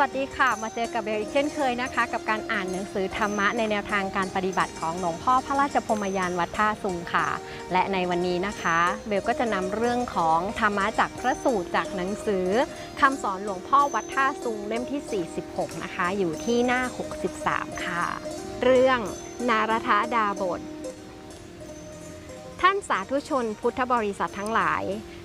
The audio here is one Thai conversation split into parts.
วัสดีค่ะ มาเจอกับเบลอีกเช่นเคยนะคะ กับการอ่านหนังสือธรรมะในแนวทางการปฏิบัติของหลวงพ่อพระราชพมยานวัดท่าสุงค่ะ และในวันนี้นะคะ เบลก็จะนำเรื่องของธรรมะจากพระสูตรจากหนังสือคำสอนหลวงพ่อวัดท่าสุงเล่มที่ 46 นะคะ อยู่ที่หน้า 63 ค่ะ เรื่องนารทดาบท ท่านสาธุชนพุทธบริษัททั้งหลาย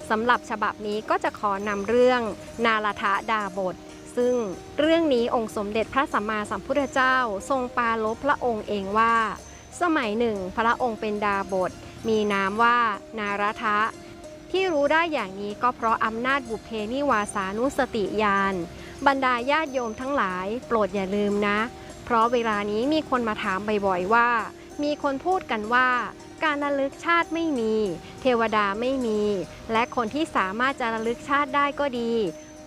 สำหรับฉบับนี้ก็จะขอนำเรื่องนาราดาบท ซึ่งเรื่องนี้องค์สมเด็จพระสัมมาสัมพุทธเจ้า ทรงปาลบพระองค์เองว่า สมัยหนึ่งพระองค์เป็นดาบท มีนามว่า นาราทะ ที่รู้ได้อย่างนี้ก็เพราะอำนาจบุพเพนิวาสานุสติญาณบรรดาญาติโยมทั้งหลาย โปรดอย่าลืมนะ เพราะเวลานี้มีคนมาถามบ่อยๆว่า มีคนพูดกันว่าการระลึกชาติไม่มี เทวดาไม่มี และคนที่สามารถจะระลึกชาติได้ก็ดี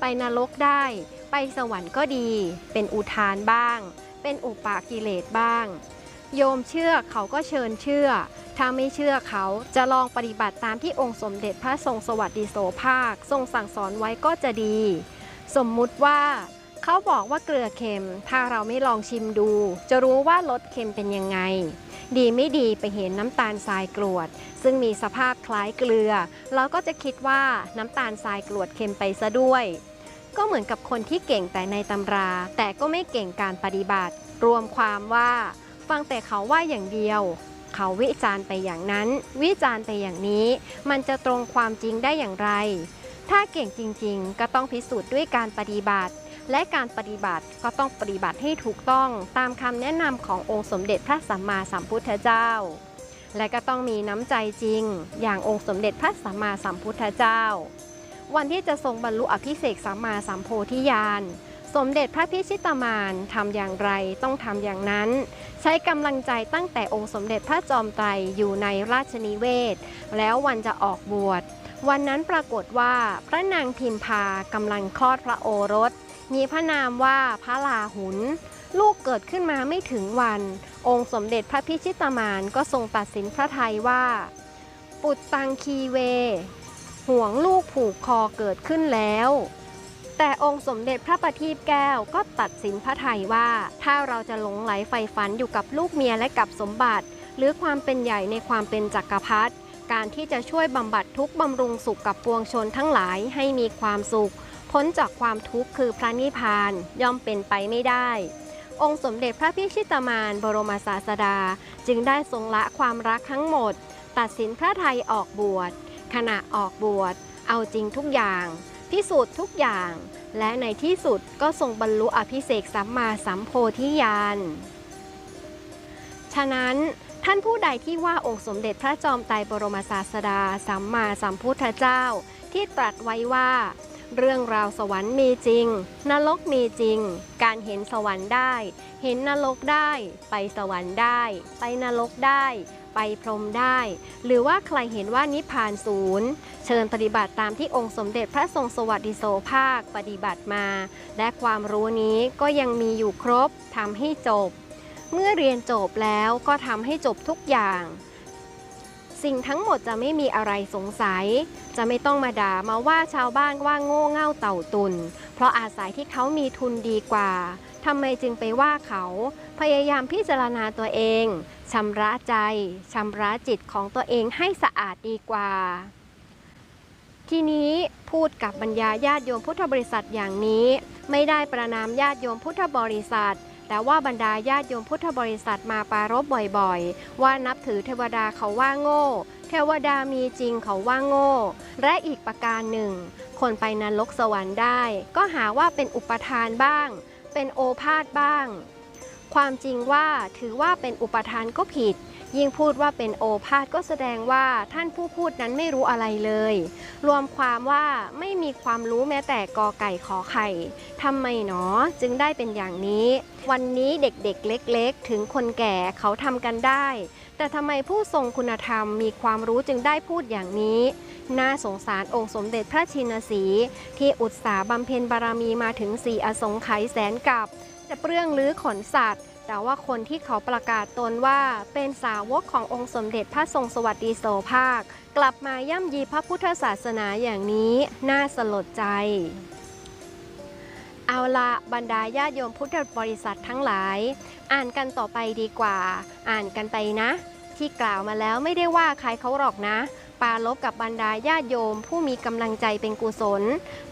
ไปนรกได้ ไปสวรรค์ก็ดี เป็นอุทานบ้าง เป็นอุปากิเลสบ้าง โยมเชื่อเขาก็เชิญเชื่อ ถ้าไม่เชื่อเขาจะลองปฏิบัติตามที่องค์สมเด็จพระทรงสวัสดิโสภาค ทรงสั่งสอนไว้ก็จะดี สมมุติว่า เขาบอกว่าเกลือเค็ม ถ้าเราไม่ลองชิมดู จะรู้ว่ารสเค็มเป็นยังไง ดีไม่ดีไปเห็นน้ำตาลทรายกรวด ซึ่งมีสภาพคล้ายเกลือ เราก็จะคิดว่าน้ำตาลทรายกรวดเค็มไปซะด้วย ก็เหมือนกับคนที่เก่งแต่ในตำรา แต่ก็ไม่เก่งการปฏิบัติ รวมความว่าฟังแต่เขาว่าอย่างเดียว เขาวิจารณ์ไปอย่างนั้น วิจารณ์ไปอย่างนี้ มันจะตรงความจริงได้อย่างไร ถ้าเก่งจริง ๆ ก็ต้องพิสูจน์ด้วยการปฏิบัติ และการปฏิบัติก็ต้องปฏิบัติให้ถูกต้องตามคำแนะนำขององค์สมเด็จพระสัมมาสัมพุทธเจ้า และก็ต้องมีน้ำใจจริง อย่างองค์สมเด็จพระสัมมาสัมพุทธเจ้า วันที่จะทรงบรรลุอภิเษกสัมมาสัมโพธิญาณ สมเด็จพระพิชิตามานทำอย่างไรต้องทำอย่างนั้น ใช้กำลังใจตั้งแต่องค์สมเด็จพระจอมไตรอยู่ในราชนิเวศ แล้ววันจะออกบวช วันนั้นปรากฏว่าพระนางพิมพากำลังคลอดพระโอรส มีพระนามว่าพระลาหุนลูกเกิดขึ้นมาไม่ถึงวัน องค์สมเด็จพระพิชิตามานก็ทรงตัดสินพระทัยว่า ปุตตังคีเว ห่วงลูกผูกคอเกิดขึ้นแล้ว แต่องค์สมเด็จพระประทีปแก้วก็ตัดสินพระไทยว่า ถ้าเราจะหลงไหลใฝ่ฝันอยู่กับลูกเมียและกับสมบัติ หรือความเป็นใหญ่ในความเป็นจักรพรรดิการที่จะช่วยบำบัดทุกบำรุงสุขกับปวงชนทั้งหลายให้มีความสุข พ้นจากความทุกข์คือพระนิพพานย่อมเป็นไปไม่ได้ องค์สมเด็จพระพิชิตมานบรมศาสดา จึงได้ทรงละความรักทั้งหมด ตัดสินพระไทยออกบวช ขณะออกบวชเอาจริงทุกอย่าง พิสูจน์ทุกอย่าง และในที่สุดก็ทรงบรรลุอภิเษกสัมมาสัมโพธิญาณฉะนั้นท่านผู้ใดที่ว่าองค์สมเด็จพระจอมไตรบรมศาสดา สัมมาสัมพุทธเจ้า ที่ตรัสไว้ว่า เรื่องราวสวรรค์มีจริง นรกมีจริง การเห็นสวรรค์ได้ เห็นนรกได้ ไปสวรรค์ได้ ไปนรกได้ ไปพรมได้ หรือว่าใครเห็นว่านิพพานศูนย์ เชิญปฏิบัติตามที่องค์สมเด็จพระทรงสวัสดิโสภาคปฏิบัติมา และความรู้นี้ก็ยังมีอยู่ครบทำให้จบ เมื่อเรียนจบแล้วก็ทำให้จบทุกอย่างสิ่งทั้งหมดจะไม่มีอะไรสงสัย จะไม่ต้องมาด่ามาว่าชาวบ้านว่าโง่เง่าเต่าตุน เพราะอาศัยที่เขามีทุนดีกว่า ทำไมจึงไปว่าเขา พยายามพิจารณาตัวเองชำระใจชำระจิตของตัวเองให้สะอาดดีกว่า ทีนี้พูดกับบรรดาญาติโยมพุทธบริษัทอย่างนี้ ไม่ได้ประนามญาติโยมพุทธบริษัท แต่ว่าบรรดาญาติโยมพุทธบริษัทมาปรารบบ่อยๆ ว่านับถือเทวดาเขาว่าโง่ เทวดามีจริงเขาว่าโง่ และอีกประการหนึ่ง คนไปนรกสวรรค์ได้ ก็หาว่าเป็นอุปทานบ้าง เป็นโอภาษบ้าง ความจริงว่าถือว่าเป็นอุปทานก็ผิด ยิ่งพูดว่าเป็นโอภาษก็แสดงว่าท่านผู้พูดนั้นไม่รู้อะไรเลย รวมความว่าไม่มีความรู้แม้แต่กอไก่ขอไข่ทำไมหนอจึงได้เป็นอย่างนี้ วันนี้เด็กๆเล็ก ๆ ถึงคนแก่เขาทำกันได้ แต่ทำไมผู้ทรงคุณธรรมมีความรู้จึงได้พูดอย่างนี้ น่าสงสารองค์สมเด็จพระชินสี ที่อุตสาบำเพ็ญบารมีมาถึงสี่อสงไขยแสนกับ จะเปลื้องลื้อขนสัตว์ แต่ว่าคนที่เขาประกาศตนว่าเป็นสาวกขององค์สมเด็จพระทรงสวัสดิโสภาค กลับมาย่ำยีพระพุทธศาสนาอย่างนี้ น่าสลดใจ เอาละบรรดาญาติโยมพุทธบริษัททั้งหลาย อ่านกันต่อไปดีกว่า อ่านกันไปนะ ที่กล่าวมาแล้วไม่ได้ว่าใครเขาหรอกนะ ปาลบกับบรรดาญาติโยมผู้มีกำลังใจเป็นกุศล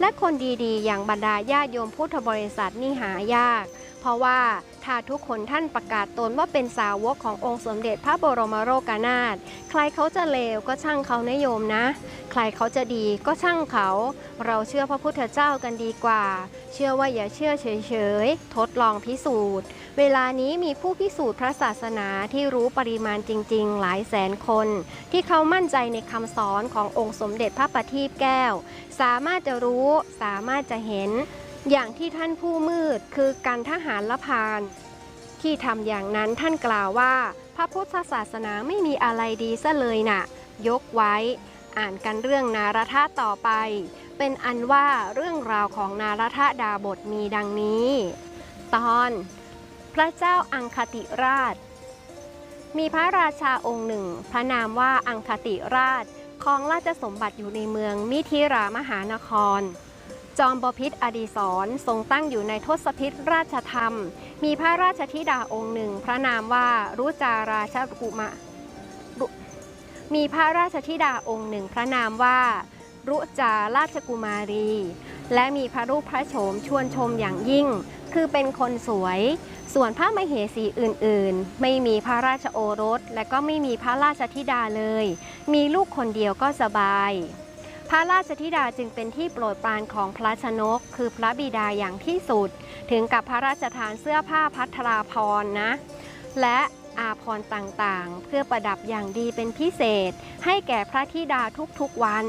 และคนดีๆ อย่างบรรดาญาติโยมพุทธบริษัทนี่หายาก เพราะว่า ถ้าทุกคนท่านประกาศตนว่าเป็นสาวกขององค์สมเด็จพระบรมโรกานาถใครเขาจะเลวก็ช่างเขานโยมนะ ใครเขาจะดีก็ช่างเขา เราเชื่อพระพุทธเจ้ากันดีกว่า เชื่อว่าอย่าเชื่อเฉยๆ ทดลองพิสูจน์ เวลานี้มีผู้พิสูจน์พระศาสนาที่รู้ปริมาณจริง ๆ หลายแสนคน ที่เขามั่นใจในคำสอนขององค์สมเด็จพระประทีปแก้ว สามารถจะรู้สามารถจะเห็น อย่างที่ท่านผู้มืดคือการทหารละพาน ที่ทำอย่างนั้นท่านกล่าวว่า พระพุทธศาสนาไม่มีอะไรดีซะเลยน่ะ ยกไว้ อ่านกันเรื่องนารทะต่อไป เป็นอันว่าเรื่องราวของนารทะดาบทมีดังนี้ ตอน พระเจ้าอังคติราช มีพระราชาองค์หนึ่ง พระนามว่าอังคติราชครองราชสมบัติอยู่ในเมืองมิถิรามหานคร จอมบพิษอดีศรทรงตั้งอยู่ในทศพิษราชธรรม มีพระราชธิดาองค์หนึ่ง พระนามว่ารุจาราชกุมะมีพระราชธิดาองค์หนึ่ง พระนามว่า รุจาราชกุมารี และมีพระรูปพระโฉมชวนชมอย่างยิ่ง คือเป็นคนสวย ส่วนพระมเหสีอื่นๆ ไม่มีพระราชโอรส และก็ไม่มีพระราชธิดาเลย มีลูกคนเดียวก็สบาย ระราชธิดาจึงเป็นที่โปรดปรานของพระชนก คือพระบิดาอย่างที่สุด ถึงกับพระราชทานเสื้อผ้าพัทราพรนะ และอาพรณ์ต่างๆ เพื่อประดับอย่างดีเป็นพิเศษ ให้แก่พระธิดาทุกๆวัน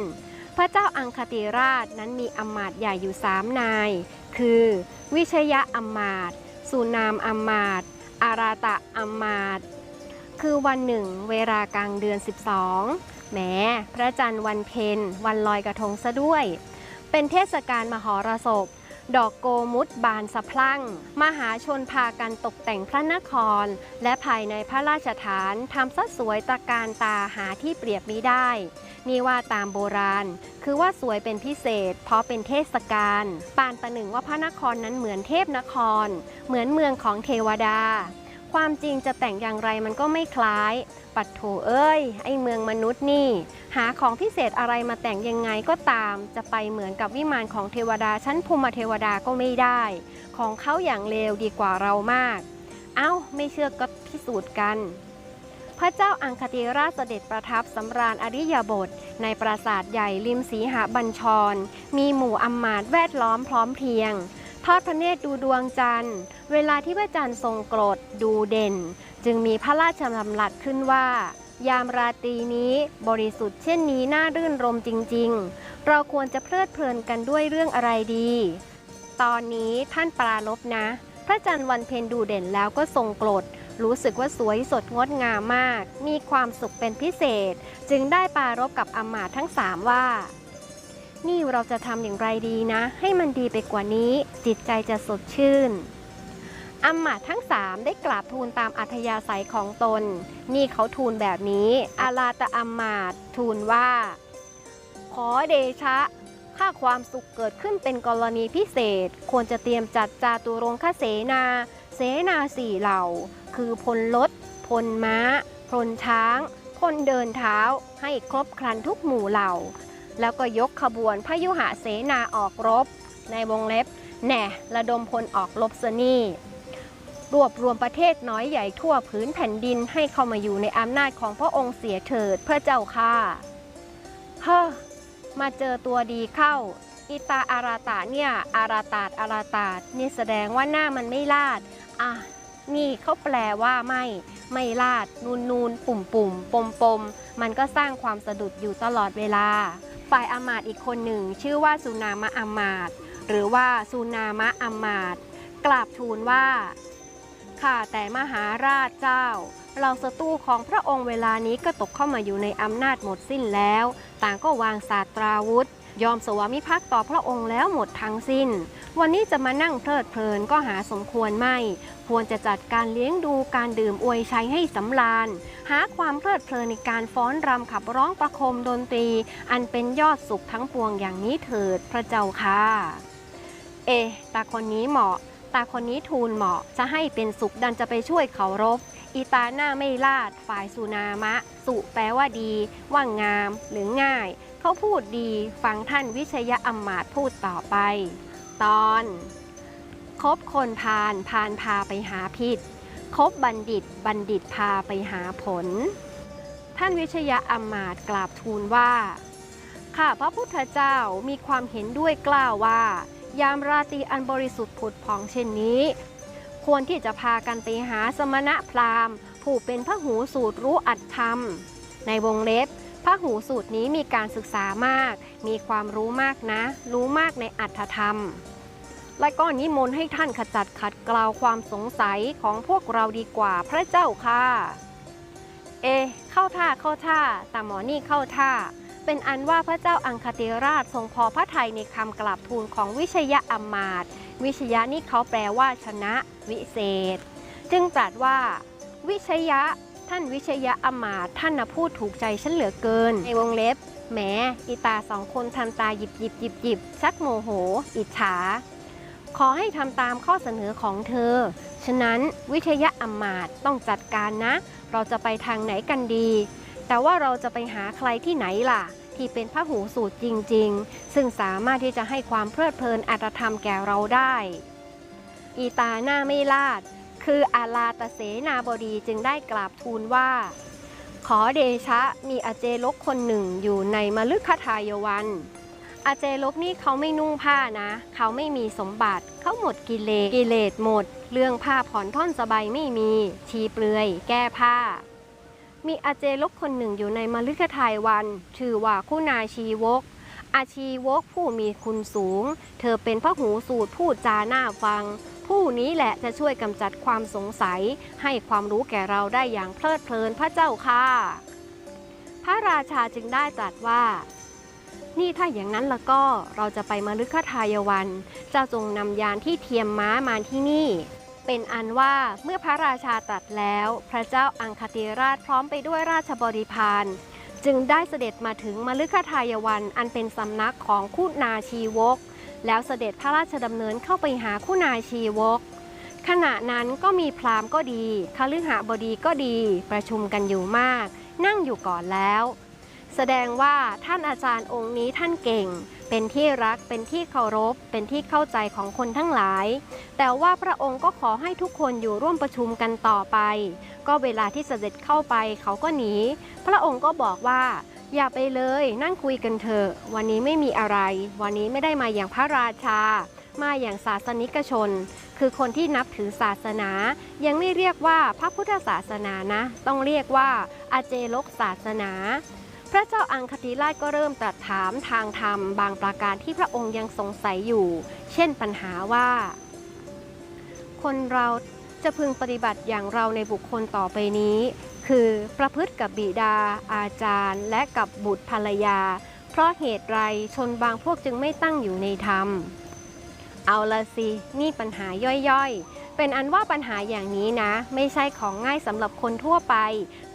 พระเจ้าอังคติราชนั้นมีอำมาตย์ใหญ่อยู่สามนาย คือ วิชยะอำมาตย์สุนามอำมาตย์อาราตะอำมาตย์คือวันหนึ่งเวลากลางเดือน 12 แหมพระจันทร์วันเพ็ญวันลอยกระทงซะด้วย เป็นเทศกาลมหรสพ ดอกโกมุตบานสะพรั่ง มหาชนพากันตกแต่งพระนคร และภายในพระราชฐานทำซะสวยตะการตาหาที่เปรียบมิได้ นี่ว่าตามโบราณ คือว่าสวยเป็นพิเศษ เพราะเป็นเทศกาลปานประหนึ่งว่าพระนครนั้นเหมือนเทพนคร เหมือนเมืองของเทวดา ความจริงจะแต่งอย่างไรมันก็ไม่คล้าย ปัดโถเอ้ย ไอเมืองมนุษย์นี่ หาของพิเศษอะไรมาแต่งยังไงก็ตาม จะไปเหมือนกับวิมานของเทวดาชั้นภูมิเทวดาก็ไม่ได้ ของเขาอย่างเลวดีกว่าเรามาก เอ้า ไม่เชื่อก็พิสูจน์กัน พระเจ้าอังคติราชเสด็จประทับสำราญอริยบท ในปราสาทใหญ่ริมสีหบัญชร มีหมู่อำมาตย์แวดล้อมพร้อมเพรียง ทอดพระเนตรดูดวงจันทร์ เวลาที่พระจันทร์ทรงกรดดูเด่น จึงมีพระราชดำรัสขึ้นว่า ยามราตรีนี้บริสุทธิ์เช่นนี้น่ารื่นรมจริง ๆ เราควรจะเพลิดเพลินกันด้วยเรื่องอะไรดี ตอนนี้ท่านปราลบนะ พระจันทร์วันเพ็ญดูเด่นแล้วก็ทรงกรดรู้สึกว่าสวยสดงดงามมาก มีความสุขเป็นพิเศษ จึงได้ปารบกับอมาตทั้งสามว่า นี่เราจะทำอย่างไรดีนะ ให้มันดีไปกว่านี้ จิตใจจะสดชื่นอำมาตย์ทั้งสามได้กราบทูลตามอัธยาศัยของตน นี่เขาทูลแบบนี้ อาลาตะอำมาตย์ทูลว่า ขอเดชะค่าความสุขเกิดขึ้นเป็นกรณีพิเศษ ควรจะเตรียมจัดจาตุรงคเสนา เสนาสี่เหล่า คือพลรถ พลม้า พลช้าง พลเดินเท้า ให้ครบครันทุกหมู่เหล่า แล้วก็ยกขบวนพยุหะเสนาออกรบ ในวงเล็บ แหน่ระดมพลออกรบซะนี่รวบรวมประเทศน้อยใหญ่ทั่วพื้นแผ่นดินให้เข้ามาอยู่ในอำนาจของพระองค์เสียเถิดเพื่อเจ้าค่ะเฮ้อมาเจอตัวดีเข้าอีตาอาราตาเนี่ย อาราตาดอาราตาดนี่แสดงว่าหน้ามันไม่ลาด อะ นี่เขาแปลว่าไม่ ไม่ลาด นูนนูนปุ่มปุ่มปมปมมันก็สร้างความสะดุดอยู่ตลอดเวลา ฝ่ายอามาตย์อีกคนหนึ่ง ชื่อว่าสุนามะอามาตย์หรือว่าสุนามะอามาตย์กราบทูลว่าข้าแต่มหาราชเจ้าเราศัตรูของพระองค์เวลานี้ก็ตกเข้ามาอยู่ในอำนาจหมดสิ้นแล้ว ต่างก็วางศาสตราวุธ ยอมสวามิภักดิ์ต่อพระองค์แล้วหมดทั้งสิ้น วันนี้จะมานั่งเพลิดเพลินก็หาสมควรไม่ ควรจะจัดการเลี้ยงดูการดื่มอวยชัยให้สำราญ หาความเพลิดเพลินในการฟ้อนรำขับร้องประโคมดนตรี อันเป็นยอดสุขทั้งปวงอย่างนี้เถิดพระเจ้าค่ะ เอตาคนนี้เหมาะ ตาคนนี้ทูลเหมาะ จะให้เป็นสุขดันจะไปช่วยเขารบอีตาหน้าไม่ลาด ฝ่ายสุนามะ สุแปลว่าดี ว่างาม หรือง่าย เขาพูดดี ฟังท่านวิชยะอำมาตพูดต่อไป ตอน คบคนพาลพาลพาไปหาพิษคบบัณฑิตบัณฑิตพาไปหาผล ท่านวิชยะอำมาตย์กราบทูลว่า ข้าพระพุทธเจ้ามีความเห็นด้วยกล่าวว่า ยามราตรีอันบริสุทธิ์ผุดผ่องเช่นนี้ ควรที่จะพากันไปหาสมณะพราหมณ์ ผู้เป็นพระหูสูตรรู้อัตธรรม ในวงเล็บ พระหูสูตรนี้มีการศึกษามาก มีความรู้มากนะ รู้มากในอัตถธรรม และก็นิมนต์ให้ท่านขจัดขัดเกลาความสงสัยของพวกเราดีกว่าพระเจ้าค่ะ เอ เข้าท่าเข้าท่าแต่หมอนี่เข้าท่า เป็นอันว่าพระเจ้าอังคติราชทรงพอพระทัยในคำกราบทูลของวิชยะอำมาตวิชยะนี่เขาแปลว่าชนะ วิเศษ จึงตรัสว่า วิชยะ ท่านวิชยะอมาตย์ท่านนะพูดถูกใจฉันเหลือเกิน ในวงเล็บแหมอีตาสองคนทำตาหยิบหยิบหยิบหยิบชักโมโห อิจฉา ขอให้ทำตามข้อเสนอของเธอ ฉะนั้นวิทยะอมาตย์ต้องจัดการนะ เราจะไปทางไหนกันดี แต่ว่าเราจะไปหาใครที่ไหนล่ะ ที่เป็นพระหูสูตรจริง ๆ ซึ่งสามารถที่จะให้ความเพลิดเพลินอัตธรรมแก่เราได้ อีตาหน้าไม่ลาด คืออาลาตเสนาบดีจึงได้กราบทูลว่า ขอเดชะมีอาเจลกคนหนึ่งอยู่ในมฤคทายวันอาเจลกนี่เขาไม่นุ่งผ้านะ เขาไม่มีสมบัติเขาหมดกิเลสกิเลสหมด เรื่องผ้าผ่อนท่อนสบายไม่มีชีเปลือย แก้ผ้า มีอาเจลกคนหนึ่งอยู่ในมฤคทายวันชื่อว่าคุณาชีวก อาชีวกผู้มีคุณสูง เธอเป็นพระหูสูตรพูดจาหน้าฟัง ผู้นี้แหละจะช่วยกำจัดความสงสัย ให้ความรู้แก่เราได้อย่างเพลิดเพลินพระเจ้าค่ะ พระราชาจึงได้ตรัสว่า นี่ถ้าอย่างนั้นแล้วก็เราจะไปมฤคทายวันเจ้าจงนำยานที่เทียมม้ามาที่นี่เป็นอันว่าเมื่อพระราชาตรัสแล้ว พระเจ้าอังคติราชพร้อมไปด้วยราชบริพารจึงได้เสด็จมาถึงมฤคทายวันอันเป็นสำนักของคุณาชีวก แล้วเสด็จพระราชดำเนินเข้าไปหาคุณายชีวก ขณะนั้นก็มีพราหมณ์ก็ดีคฤหบดีก็ดี ประชุมกันอยู่มาก นั่งอยู่ก่อนแล้ว แสดงว่าท่านอาจารย์องค์นี้ท่านเก่ง เป็นที่รักเป็นที่เคารพ เป็นที่เข้าใจของคนทั้งหลาย แต่ว่าพระองค์ก็ขอให้ทุกคนอยู่ร่วมประชุมกันต่อไป ก็เวลาที่เสด็จเข้าไปเขาก็หนี พระองค์ก็บอกว่า อย่าไปเลย นั่งคุยกันเถอะ วันนี้ไม่มีอะไร วันนี้ไม่ได้มาอย่างพระราชา มาอย่างศาสนิกชน คือคนที่นับถือศาสนา ยังไม่เรียกว่าพระพุทธศาสนานะ ต้องเรียกว่าอาเจลกศาสนา พระเจ้าอังคติราชก็เริ่มตรัสถามทางธรรม บางประการที่พระองค์ยังสงสัยอยู่ เช่นปัญหาว่า คนเราจะพึงปฏิบัติอย่างเราในบุคคลต่อไปนี้ คือประพฤติกับบิดา อาจารย์ และกับบุตรภรรยา เพราะเหตุไรชนบางพวกจึงไม่ตั้งอยู่ในธรรม เอาละสิ นี่ปัญหาย่อยๆ เป็นอันว่าปัญหาอย่างนี้นะ ไม่ใช่ของง่ายสำหรับคนทั่วไป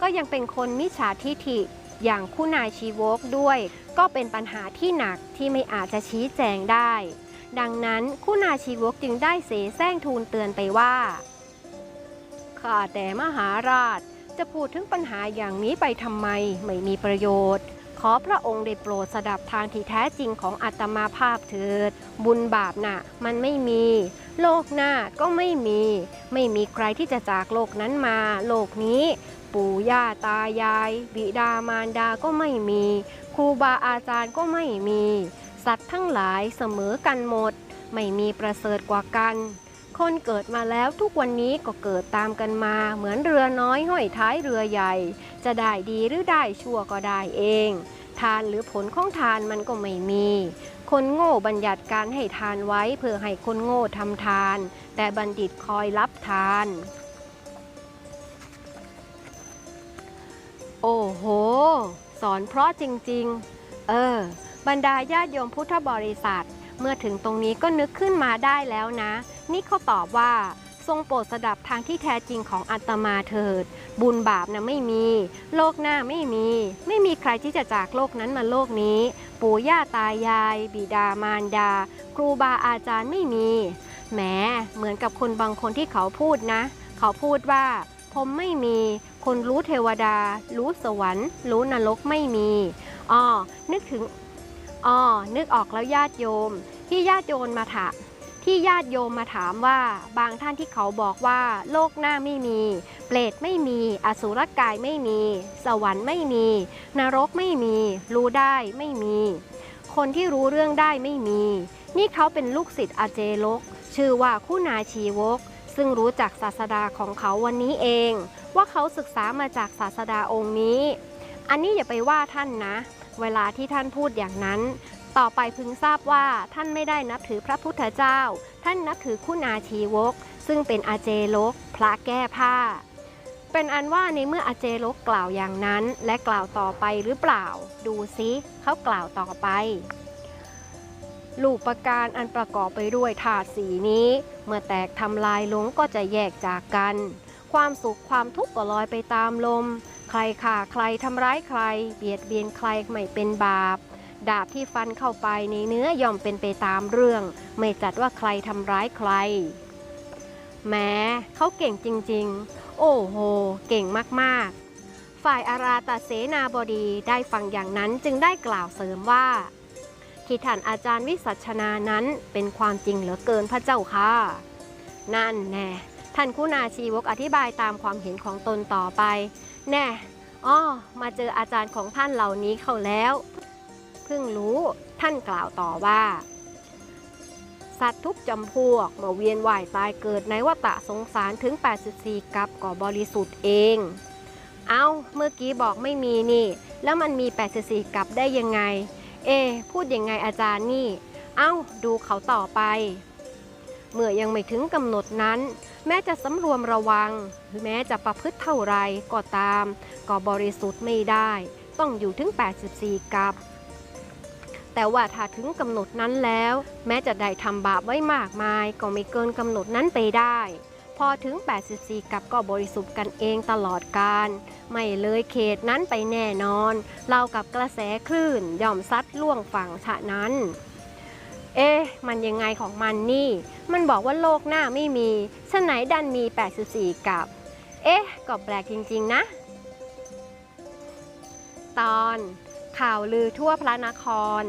ก็ยังเป็นคนมิจฉาทิฐิอย่างคุณายชีวกด้วย ก็เป็นปัญหาที่หนักที่ไม่อาจจะชี้แจงได้ ดังนั้นคุณาชีวกจึงได้เสแสร้งทูลเตือนไปว่าข้าแต่มหาราช จะพูดถึงปัญหาอย่างนี้ไปทำไมไม่มีประโยชน์ ขอพระองค์ได้โปรดสดับทางที่แท้จริงของอัตมาภาพเถิด บุญบาปน่ะ มันไม่มี โลกหน้าก็ไม่มี ไม่มีใครที่จะจากโลกนั้นมา โลกนี้ปู่ย่าตายาย บิดามารดาก็ไม่มี ครูบาอาจารย์ก็ไม่มี สัตว์ทั้งหลายเสมอกันหมด ไม่มีประเสริฐกว่ากัน คนเกิดมาแล้วทุกวันนี้ก็เกิดตามกันมา เหมือนเรือน้อยห้อยท้ายเรือใหญ่ จะได้ดีหรือได้ชั่วก็ได้เอง ทานหรือผลของทานมันก็ไม่มี คนโง่บัญญัติการให้ทานไว้เพื่อให้คนโง่ทำทาน แต่บัณฑิตคอยรับทาน โอ้โห สอนเพราะจริง ๆ เออ บรรดาญาติโยมพุทธบริษัท เมื่อถึงตรงนี้ก็นึกขึ้นมาได้แล้วนะ นี่เขาตอบว่าทรงโปรดสดับทางที่แท้จริงของอัตมาเถิด บุญบาปนะไม่มี โลกหน้าไม่มี ไม่มีใครที่จะจากโลกนั้นมาโลกนี้ ปู่ย่าตายาย บิดามารดา ครูบาอาจารย์ไม่มีแหมเหมือนกับคนบางคนที่เขาพูดนะ เขาพูดว่าผมไม่มี คนรู้เทวดา รู้สวรรค์ รู้นรกไม่มีอ้อนึกถึงอ้อนึกออกแล้วญาติโยม ที่ญาติโยมมาถาม ที่ญาติโยมมาถามว่า บางท่านที่เขาบอกว่า โลกหน้าไม่มี เปรตไม่มี อสุรกายไม่มี สวรรค์ไม่มี นรกไม่มี รู้ได้ไม่มี คนที่รู้เรื่องได้ไม่มี นี่เขาเป็นลูกศิษย์อาเจลก ชื่อว่าคุณาชีวก ซึ่งรู้จักศาสดาของเขาวันนี้เอง ว่าเขาศึกษามาจากศาสดาองค์นี้ อันนี้อย่าไปว่าท่านนะ เวลาที่ท่านพูดอย่างนั้น ต่อไปพึงทราบว่าท่านไม่ได้นับถือพระพุทธเจ้า ท่านนับถือคุณาชีวก ซึ่งเป็นอาเจลก พระแก้ผ้า เป็นอันว่าในเมื่ออาเจลกกล่าวอย่างนั้น และกล่าวต่อไปหรือเปล่า ดูซิเขากล่าวต่อไปลูกประการอันประกอบไปด้วยธาตุสีนี้ เมื่อแตกทำลายลงก็จะแยกจากกัน ความสุขความทุกข์ก็ลอยไปตามลม ใครข่าใครทำร้ายใคร เบียดเบียนใครไม่เป็นบาป ดาบที่ฟันเข้าไปในเนื้อย่อมเป็นไปตามเรื่อง ไม่จัดว่าใครทำร้ายใคร แม้เขาเก่งจริงๆ โอ้โห เก่งมากๆ ฝ่ายอาราตเสนาบดีได้ฟังอย่างนั้นจึงได้กล่าวเสริมว่า ที่ท่านอาจารย์วิสัชนานั้นเป็นความจริงเหลือเกินพระเจ้าค่ะ นั่นแน่ท่านคุณาชีวกอธิบายตามความเห็นของตนต่อไป แน่อ้อมาเจออาจารย์ของท่านเหล่านี้เข้าแล้ว เพิ่งรู้ท่านกล่าวต่อว่า สัตว์ทุกจำพวกมื่อเวียนว่ายตายเกิดในวัฏสงสารถึง 84 กับก่อบริสุทธิ์เอง เอาเมื่อกี้บอกไม่มีนี่ แล้วมันมี 84 กับได้ยังไง เอ พูดยังไงอาจารย์นี่ เอ้าดูเขาต่อไป เมื่อยังไม่ถึงกำหนดนั้นแม้จะสำรวมระวัง แม้จะประพฤติเท่าไรก็ตาม ก็บริสุทธิ์ไม่ได้ ต้องอยู่ถึง 84 กับ แต่ว่าถ้าถึงกำหนดนั้นแล้ว แม้จะได้ทำบาปไว้มากมาย ก็ไม่เกินกำหนดนั้นไปได้ พอถึง 84 กับก็บริสุทธิ์กันเองตลอดการ ไม่เลยเขตนั้นไปแน่นอน เรากับกระแสคลื่นย่อมซัดล่วงฝั่งฉะนั้นเอ๊ะ มันยังไงของมันนี่ มันบอกว่าโลกหน้าไม่มีฉะไหนดันมี 84 กับ เอ๊ะ ก็แปลกจริง ๆ นะ ตอน ข่าวลือทั่วพระนคร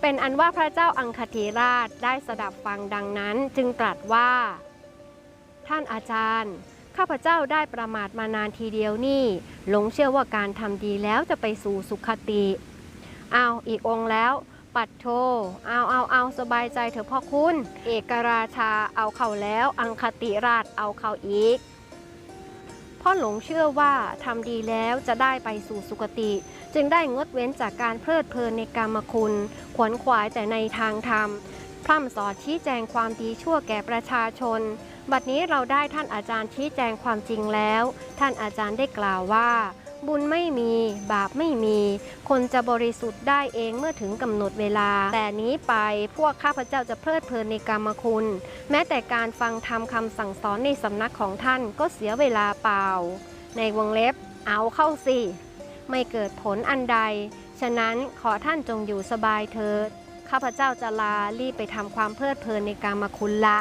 เป็นอันว่าพระเจ้าอังคธีราชได้สดับฟังดังนั้นจึงตรัสว่า ท่านอาจารย์ ข้าพเจ้าได้ประมาทมานานทีเดียวนี่ หลงเชื่อว่าการทำดีแล้วจะไปสู่สุขติเอาอีกองแล้วปัดโทเอาเอาเอาสบายใจเถอะพ่อคุณ เอกราชาเอาเข้าแล้ว อังคติราชเอาเข้าอีกพ่อหลงเชื่อว่าทำดีแล้วจะได้ไปสู่สุคติ จึงได้งดเว้นจากการเพลิดเพลินในกรรมคุณ ขวนขวายแต่ในทางธรรม พร่ำสอนชี้แจงความดีชั่วแก่ประชาชน บัดนี้เราได้ท่านอาจารย์ชี้แจงความจริงแล้ว ท่านอาจารย์ได้กล่าวว่า บุญไม่มี บาปไม่มี คนจะบริสุทธิ์ได้เองเมื่อถึงกำหนดเวลา แต่นี้ไปพวกข้าพเจ้าจะเพลิดเพลินในกรรมคุณ แม้แต่การฟังธรรมคำสั่งสอนในสำนักของท่านก็เสียเวลาเปล่า ในวงเล็บเอาเข้าสิ ไม่เกิดผลอันใด ฉะนั้นขอท่านจงอยู่สบายเถิด ข้าพเจ้าจะลารีบไปทำความเพลิดเพลินในการมคุณละ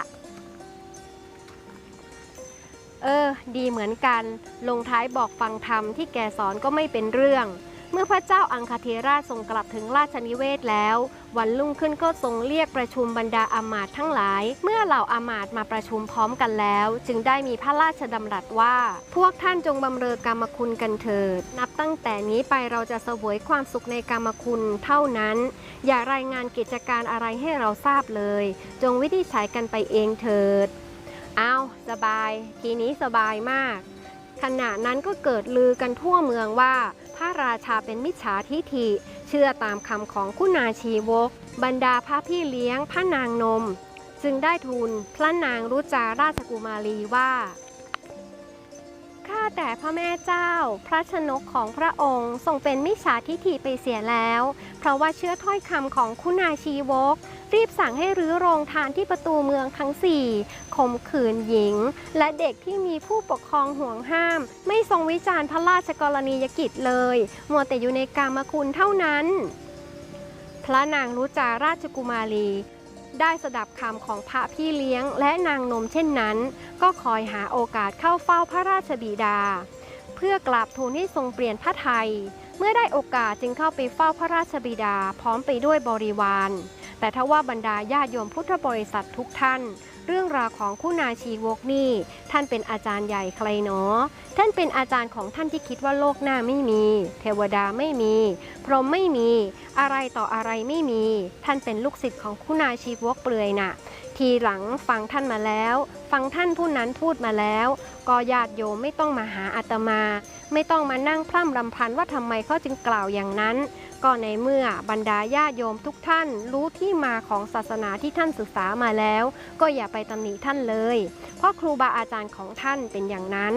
เออ ดีเหมือนกัน ลงท้ายบอกฟังธรรมที่แกสอนก็ไม่เป็นเรื่อง เมื่อพระเจ้าอังคเทราชทรงกลับถึงราชนิเวศแล้ว วันรุ่งขึ้นก็ทรงเรียกประชุมบรรดาอามาตย์ทั้งหลาย เมื่อเหล่าอามาตย์มาประชุมพร้อมกันแล้ว จึงได้มีพระราชดำรัสว่า พวกท่านจงบำเรอกรรมคุณกันเถิด นับตั้งแต่นี้ไปเราจะเสวยความสุขในกรรมคุณเท่านั้น อย่ารายงานกิจการอะไรให้เราทราบเลย จงวิธีใช้กันไปเองเถิดเอาสบาย ทีนี้สบายมาก ขณะนั้นก็เกิดลือกันทั่วเมืองว่า พระราชาเป็นมิจฉาทิฐิ เชื่อตามคำของคุณาชีวก บรรดาพระพี่เลี้ยงพระนางนม จึงได้ทูลพระนางรุจาราชกุมารีว่าข้าแต่พระแม่เจ้า พระชนกของพระองค์ทรงเป็นมิจฉาทิฐิไปเสียแล้ว เพราะว่าเชื่อถ้อยคำของคุณาชีวก รีบสั่งให้รื้อโรงทานที่ประตูเมืองทั้งสี่ข่มขืนหญิง และเด็กที่มีผู้ปกครองห่วงห้าม ไม่ทรงวิจารณ์พระราชกรณียกิจเลย มัวแต่อยู่ในกามคุณเท่านั้น พระนางรุจาราชกุมารีได้สดับคำของพระพี่เลี้ยงและนางนมเช่นนั้น ก็คอยหาโอกาสเข้าเฝ้าพระราชบิดา เพื่อกราบทูลให้ทรงเปลี่ยนพระไทย เมื่อได้โอกาสจึงเข้าไปเฝ้าพระราชบิดาพร้อมไปด้วยบริวาร แต่ถ้าว่าบรรดาญาติโยมพุทธบริษัททุกท่าน เรื่องราวของคุณาชีวกนี่ท่านเป็นอาจารย์ใหญ่ใครเนาะท่านเป็นอาจารย์ของท่านที่คิดว่าโลกหน้าไม่มี เทวดาไม่มี พรหมไม่มี อะไรต่ออะไรไม่มี ท่านเป็นลูกศิษย์ของคุณาชีวกเปลือยน่ะทีหลังฟังท่านมาแล้ว ฟังท่านผู้นั้นพูดมาแล้ว ก็ญาติโยมไม่ต้องมาหาอาตมา ไม่ต้องมานั่งพร่ำรำพันว่าทำไมเขาจึงกล่าวอย่างนั้น ก็ในเมื่อบรรดาญาติโยมทุกท่านรู้ที่มาของศาสนาที่ท่านศึกษามาแล้ว ก็อย่าไปตำหนิท่านเลย เพราะครูบาอาจารย์ของท่านเป็นอย่างนั้น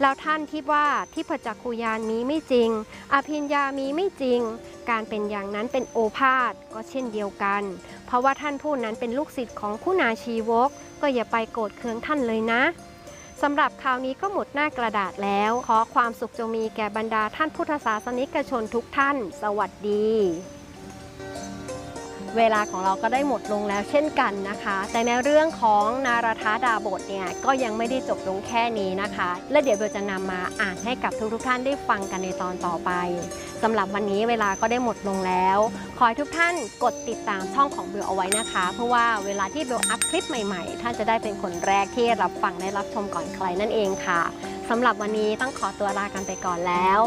แล้วท่านคิดว่าที่พจักคุยานมีไม่จริง อภิญญามีไม่จริง การเป็นอย่างนั้นเป็นโอภาษก็เช่นเดียวกัน เพราะว่าท่านผู้นั้นเป็นลูกศิษย์ของคุณาชีวก ก็อย่าไปโกรธเคืองท่านเลยนะ สำหรับคราวนี้ก็หมดหน้ากระดาษแล้ว ขอความสุขจงมีแก่บรรดาท่านพุทธศาสนิกชนทุกท่าน สวัสดี เวลาของเราก็ได้หมดลงแล้วเช่นกันนะคะ แต่ในเรื่องของนาราธาดาบทเนี่ยก็ยังไม่ได้จบลงแค่นี้นะคะ และเดี๋ยวเบลจะนำมาอ่านให้กับทุกๆท่านได้ฟังกันในตอนต่อไปสำหรับวันนี้เวลาก็ได้หมดลงแล้ว ขอให้ทุกท่านกดติดตามช่องของเบลเอาไว้นะคะ เพราะว่าเวลาที่เบลอัพคลิปใหม่ๆ ท่านจะได้เป็นคนแรกที่รับฟังและรับชมก่อนใครนั่นเองค่ะสำหรับวันนี้ต้องขอตัวลากันไปก่อนแล้ว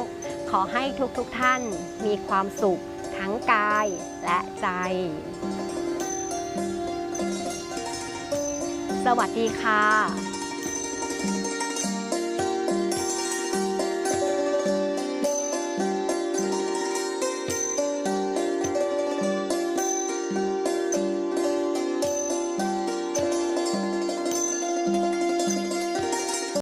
ขอให้ทุกๆท่านมีความสุข ทั้งกายและใจ สวัสดีค่ะ